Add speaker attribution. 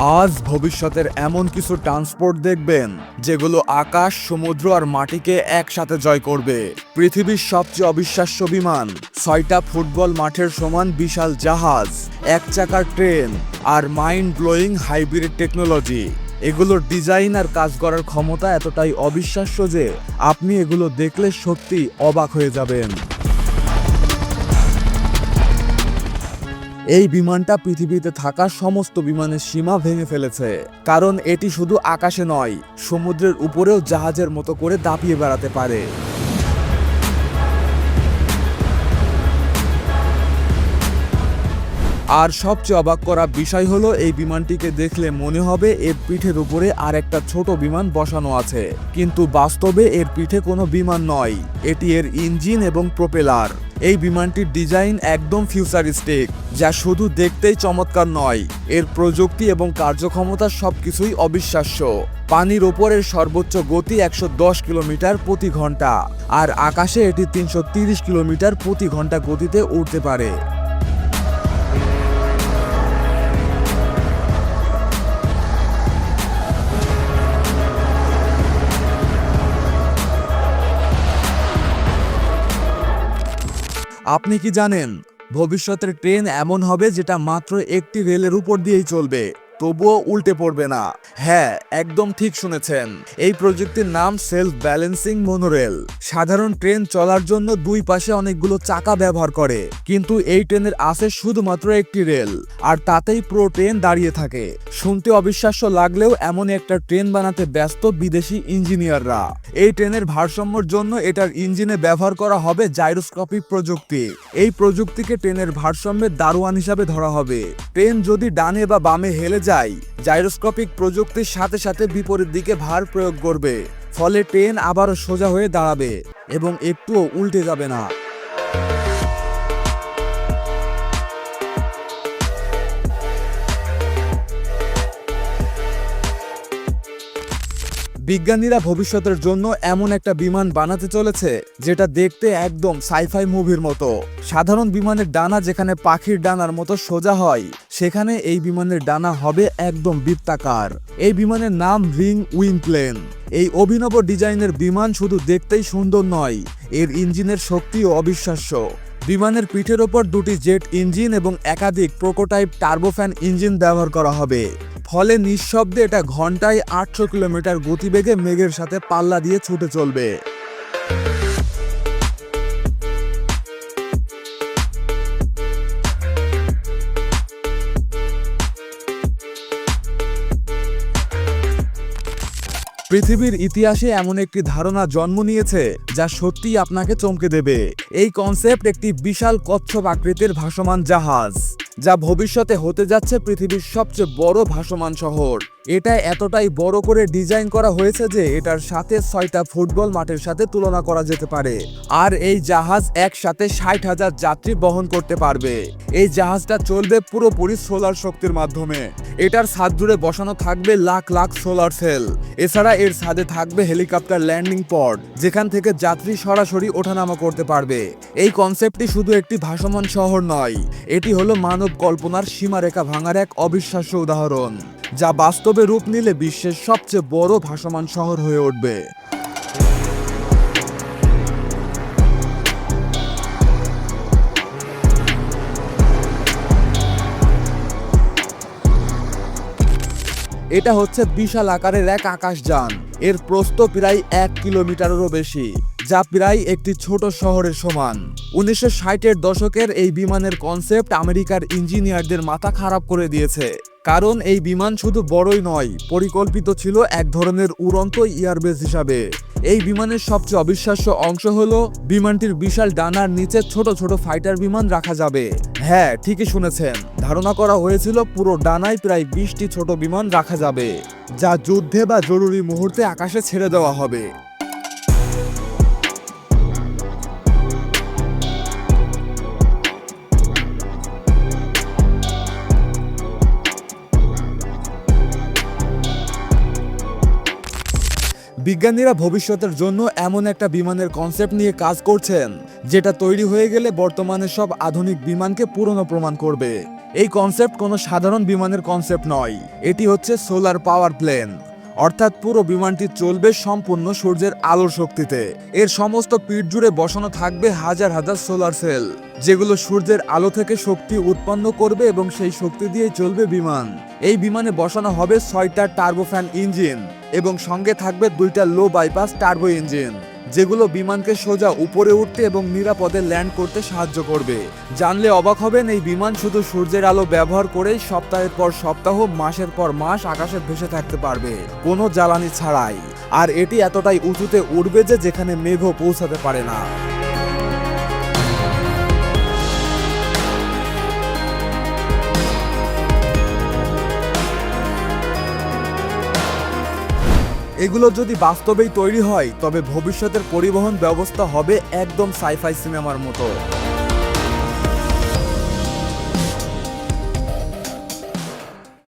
Speaker 1: আজ ভবিষ্যতের এমন কিছু ট্রান্সপোর্ট দেখবেন, যেগুলো আকাশ, সমুদ্র আর মাটিকে একসাথে জয় করবে। পৃথিবীর সবচেয়ে অবিশ্বাস্য বিমান, ছয়টা ফুটবল মাঠের সমান বিশাল জাহাজ, এক চাকার ট্রেন আর মাইন্ড ব্লোয়িং হাইব্রিড টেকনোলজি এগুলোর ডিজাইন আর কাজ করার ক্ষমতা এতটাই অবিশ্বাস্য যে আপনি এগুলো দেখলে সত্যি অবাক হয়ে যাবেন। এই বিমানটা পৃথিবীতে থাকা সমস্ত বিমানের সীমা ভেঙে ফেলেছে। কারণ এটি শুধু আকাশে নয়, সমুদ্রের উপরেও জাহাজের মতো করে দাপিয়ে বেড়াতে পারে। আর সবচেয়ে অবাক করা বিষয় হলো, এই বিমানটিকে দেখলে মনে হবে এর পিঠের উপরে আর একটা ছোট বিমান বসানো আছে। কিন্তু বাস্তবে এর পিঠে কোনো বিমান নয়, এটি এর ইঞ্জিন এবং প্রোপেলার। এই বিমানটির ডিজাইন একদম ফিউচারিস্টিক যা শুধু দেখতেই চমৎকার নয়, এর প্রযুক্তি এবং কার্যক্ষমতা সবকিছুই অবিশ্বাস্য। পানির ওপরের সর্বোচ্চ গতি একশো দশ কিলোমিটার প্রতি ঘণ্টা, আর আকাশে এটি তিনশো কিলোমিটার প্রতি ঘণ্টা গতিতে উড়তে পারে। আপনি কি জানেন ভবিষ্যতের ট্রেন এমন হবে যেটা মাত্র একটি রেলের উপর দিয়েই চলবে। তবুও উল্টে পড়বে না। হ্যাঁ একদম ঠিক শুনেছেন। এই প্রযুক্তির নাম সেলফ ব্যালেন্সিং মনোরেল। সাধারণ ট্রেন চলার জন্য দুই পাশে অনেকগুলো চাকা ব্যবহার করে। কিন্তু এই ট্রেনের আছে শুধুমাত্র একটি রেল, আর তাতেই পুরো ট্রেন দাঁড়িয়ে থাকে। শুনতে অবিশ্বাস্য লাগলেও এমন একটা ট্রেন বানাতে ব্যস্ত বিদেশি ইঞ্জিনিয়াররা। এই ট্রেনের ভারসাম্যর জন্য এটার ইঞ্জিনে ব্যবহার করা হবে জাইরোস্কোপিক প্রযুক্তি। এই প্রযুক্তিকে ট্রেনের ভারসাম্যের দারোয়ান হিসাবে ধরা হবে। ট্রেন যদি ডানে বা বামে হেলে যায় জাইরোস্কোপিক প্রযুক্তির সাথে সাথে বিপরীত দিকে ভার প্রয়োগ করবে। ফলে ট্রেন আবারও সোজা হয়ে দাঁড়াবে এবং একটুও উল্টে যাবে না। বিজ্ঞানীরা ভবিষ্যতের জন্য এমন একটা বিমান বানাতে চলেছে, যেটা দেখতে একদম সাইফাই মুভির মতো। সাধারণ বিমানের ডানা যেখানে পাখির ডানার মতো সোজা হয় সেখানে এই বিমানের ডানা হবে একদম বৃত্তাকার। এই বিমানের নাম রিং উইং প্লেন এই অভিনব ডিজাইনের বিমান শুধু দেখতেই সুন্দর নয়, এর ইঞ্জিনের শক্তিও অবিশ্বাস্য। বিমানের পিঠের ওপর দুটি জেট ইঞ্জিন এবং একাধিক প্রোকোটাইপ টার্বোফ্যান ইঞ্জিন ব্যবহার করা হবে। ফলে নিঃশব্দে এটা ঘন্টায় আটশো কিলোমিটার গতিবেগে মেঘের সাথে পাল্লা দিয়ে ছুটে চলবে। পৃথিবীর ইতিহাসে এমন একটি ধারণা জন্ম নিয়েছে যা সত্যিই আপনাকে চমকে দেবে। এই কনসেপ্ট একটি বিশাল কচ্ছপ আকৃতির ভাসমান জাহাজ, যা ভবিষ্যতে হতে যাচ্ছে পৃথিবীর সবচেয়ে বড় ভাসমান শহর। এটা এতটাই বড় করে ডিজাইন করা হয়েছে যে এটার সাথে ছয়টা ফুটবল মাঠের সাথে তুলনা করা যেতে পারে। আর এই জাহাজ একসাথে ষাট হাজার যাত্রী বহন করতে পারবে। এই জাহাজটা চলবে পুরোপুরি সোলার শক্তির মাধ্যমে। এটার ছাদ জুড়ে বসানো থাকবে লাখ লাখ সোলার সেল। এছাড়া এর ছাদে থাকবে হেলিকপ্টার ল্যান্ডিং পড, যেখান থেকে যাত্রী সরাসরি ওঠানামা করতে পারবে। এই কনসেপ্টটি শুধু একটি ভাসমান শহর নয়, এটি হলো মানব কল্পনার সীমারেখা ভাঙার এক অবিশ্বাস্য উদাহরণ। যা বাস্তবে রূপ নিলে বিশ্বের সবচেয়ে বড় ভাসমান শহর হয়ে উঠবে। এটা হচ্ছে বিশাল আকারের এক আকাশযান। এর প্রস্থ প্রায় এক কিলোমিটারেরও বেশি। যা প্রায় একটি ছোট শহরের সমান। উনিশশো ষাটের দশকের এই বিমানের কনসেপ্ট আমেরিকার ইঞ্জিনিয়ারদের মাথা খারাপ করে দিয়েছে। কারণ এই বিমান শুধু বড়ই নয়, পরিকল্পিত ছিল এক ধরনের উড়ন্ত এয়ারবেস হিসাবে। এই বিমানের সবচেয়ে অবিশ্বাস্য অংশ হলো, বিমানটির বিশাল ডানার নিচে ছোট ছোট ফাইটার বিমান রাখা যাবে। হ্যাঁ ঠিকই শুনেছেন। ধারণা করা হয়েছিল পুরো ডানায় প্রায় বিশটি ছোট বিমান রাখা যাবে, যা যুদ্ধে বা জরুরি মুহূর্তে আকাশে ছেড়ে দেওয়া হবে। বিজ্ঞানীরা ভবিষ্যতের জন্য এমন একটা বিমানের কনসেপ্ট নিয়ে কাজ করছেন, যেটা তৈরি হয়ে গেলে বর্তমানে সব আধুনিক বিমানকে পুরনো প্রমাণ করবে। এই কনসেপ্ট কোনো সাধারণ বিমানের কনসেপ্ট নয়, এটি হচ্ছে সোলার পাওয়ার প্লেন অর্থাৎ পুরো বিমানটি চলবে সম্পূর্ণ সূর্যের আলোর শক্তিতে। এর সমস্ত পিঠ জুড়ে বসানো থাকবে হাজার হাজার সোলার সেল যেগুলো সূর্যের আলো থেকে শক্তি উৎপন্ন করবে এবং সেই শক্তি দিয়ে চলবে বিমান। এই বিমানে বসানো হবে ছয়টা টার্বোফ্যান ইঞ্জিন এবং সঙ্গে থাকবে দুইটা লো বাইপাস টার্বো ইঞ্জিন, যেগুলো বিমানকে সোজা উপরে উঠতে এবং নিরাপদে ল্যান্ড করতে সাহায্য করবে। জানলে অবাক হবেন, এই বিমান শুধু সূর্যের আলো ব্যবহার করেই সপ্তাহের পর সপ্তাহ, মাসের পর মাস আকাশে ভেসে থাকতে পারবে, কোনো জ্বালানি ছাড়াই। আর এটি এতটাই উঁচুতে উঠবে যে, যেখানে মেঘও পৌঁছাতে পারে না। এগুলো যদি বাস্তবেই তৈরি হয় তবে ভবিষ্যতের পরিবহন ব্যবস্থা হবে একদম সাইফাই সিনেমার মতো।